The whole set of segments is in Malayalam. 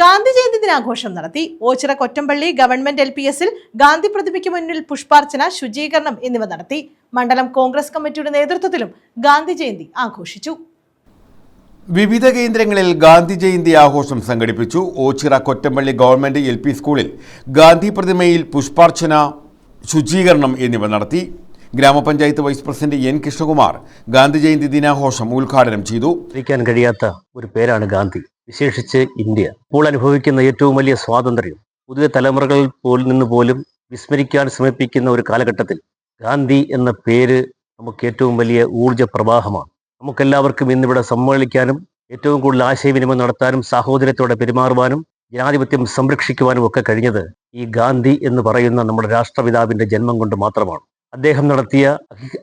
ഗാന്ധി ജയന്തി ദിനാഘോഷം നടത്തി. Ochira Kottampally government L P എസിൽ ഗാന്ധി പ്രതിമയ്ക്ക് മുന്നിൽ പുഷ്പാർച്ചന ശുചീകരണം എന്നിവ നടത്തി. മണ്ഡലം കോൺഗ്രസ് കമ്മിറ്റിയുടെ നേതൃത്വത്തിലും ഗാന്ധി ജയന്തി ആഘോഷിച്ചു. വിവിധ കേന്ദ്രങ്ങളിൽ ഗാന്ധി ജയന്തി ആഘോഷം സംഘടിപ്പിച്ചു. Ochira Kottampally government L P സ്കൂളിൽ ഗാന്ധി പ്രതിമയിൽ പുഷ്പാർച്ചന ശുചീകരണം എന്നിവ നടത്തി. ഗ്രാമപഞ്ചായത്ത് vice president N Krishnakumar Gandhi Jayanti ദിനാഘോഷം ഉദ്ഘാടനം ചെയ്തു. കഴിയാത്ത ഒരു പേരാണ് ഗാന്ധി. വിശേഷിച്ച് ഇന്ത്യ. ഇപ്പോൾ അനുഭവിക്കുന്ന ഏറ്റവും വലിയ സ്വാതന്ത്ര്യം. പുതിയ തലമുറകൾ പോലും നിന്ന് പോലും വിസ്മരിക്കാൻ ശ്രമിപ്പിക്കുന്ന ഒരു കാലഘട്ടത്തിൽ ഗാന്ധി എന്ന പേര് നമുക്ക് ഏറ്റവും വലിയ ഊർജ പ്രവാഹമാണ്. നമുക്കെല്ലാവർക്കും ഇന്നിവിടെ സമ്മേളിക്കാനും ഏറ്റവും കൂടുതൽ ആശയവിനിമയം നടത്താനും സാഹോദര്യത്തോടെ പെരുമാറുവാനും ജനാധിപത്യം സംരക്ഷിക്കുവാനും ഒക്കെ കഴിഞ്ഞത് ഈ ഗാന്ധി എന്ന് പറയുന്ന നമ്മുടെ രാഷ്ട്രപിതാവിന്റെ ജന്മം കൊണ്ട് മാത്രമാണ്. അദ്ദേഹം നടത്തിയ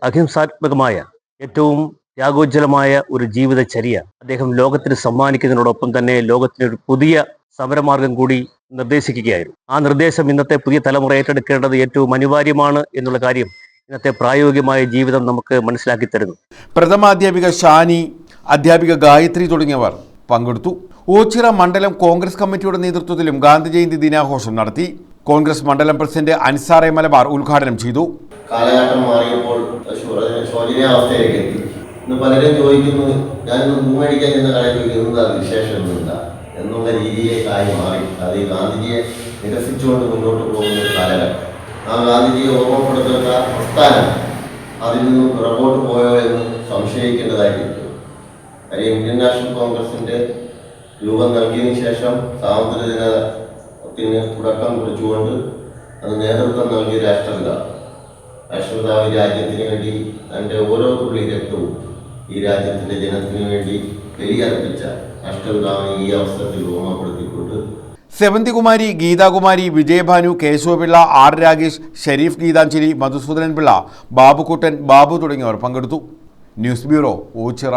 അഹിംസാത്മകമായ ഏറ്റവും ത്യാഗോജ്ജലമായ ഒരു ജീവിതചര്യ അദ്ദേഹം ലോകത്തിന് സമ്മാനിക്കുന്നതിനോടൊപ്പം തന്നെ ലോകത്തിന് ഒരു പുതിയ സമരമാർഗം കൂടി നിർദ്ദേശിക്കുകയായിരുന്നു. ആ നിർദ്ദേശം ഇന്നത്തെ പുതിയ തലമുറ ഏറ്റെടുക്കേണ്ടത് ഏറ്റവും അനിവാര്യമാണ് എന്നുള്ള കാര്യം ഇന്നത്തെ പ്രായോഗികമായ ജീവിതം നമുക്ക് മനസ്സിലാക്കി തരുന്നു. പ്രഥമാധ്യാപിക ഷാനി അധ്യാപിക ഗായത്രി തുടങ്ങിയവർ പങ്കെടുത്തു. ഓച്ചിറ മണ്ഡലം കോൺഗ്രസ് കമ്മിറ്റിയുടെ നേതൃത്വത്തിലും ഗാന്ധി ജയന്തി ദിനാഘോഷം നടത്തി. കോൺഗ്രസ് മണ്ഡലം പ്രസിഡന്റ് അൻസാറെ മലബാർ ഉദ്ഘാടനം ചെയ്തു. കാലഘട്ടം മാറിയപ്പോൾ ശോചന- ശോചനീയാവസ്ഥയിലേക്ക് എത്തി ഇന്ന് പലരും ചോദിക്കുന്നു ഞാനിന്ന് പൂമഴിക്കാൻ ചെന്ന കടയിൽ ചോദിക്കുന്നു. എന്താ വിശേഷം? എന്താ എന്നുള്ള രീതിയിലേക്കായി മാറി. അത് ഈ ഗാന്ധിജിയെ നിരസിച്ചുകൊണ്ട് മുന്നോട്ട് പോകുന്ന ഒരു കാലഘട്ടം. ആ ഗാന്ധിജിയെ ഓർമ്മപ്പെടുത്തുന്ന പ്രസ്ഥാനം അതിൽ നിന്നും പുറകോട്ട് പോയോ എന്ന് സംശയിക്കേണ്ടതായിട്ടുണ്ട്. കാര്യം ഇന്ത്യൻ നാഷണൽ കോൺഗ്രസിന്റെ രൂപം നൽകിയതിനു ശേഷം സ്വാതന്ത്ര്യ ദിനത്തിന് തുടക്കം കുറിച്ചുകൊണ്ട് അത് നേതൃത്വം നൽകിയ രാഷ്ട്രപിതാവ്. രാഷ്ട്രപിതാവ് രാജ്യത്തിന് വേണ്ടി തന്റെ ഓരോ തുള്ളി രക്തവും ഈ രാജ്യത്തിന്റെ ജനത്തിനു വേണ്ടി ബലിയർപ്പിച്ച രാഷ്ട്രപിതാവിനെ ഈ അവസരത്തിൽ ഓർമ്മപ്പെടുത്തിക്കൊണ്ട് സെവന്തികുമാരി ഗീതാകുമാരി വിജയഭാനു കേശവപിള്ള ആർ രാഗേഷ് ഷെരീഫ് ഗീതാഞ്ജലി മധുസൂദനൻ പിള്ള ബാബുക്കുട്ടൻ ബാബു തുടങ്ങിയവർ പങ്കെടുത്തു. News bureau Ochira.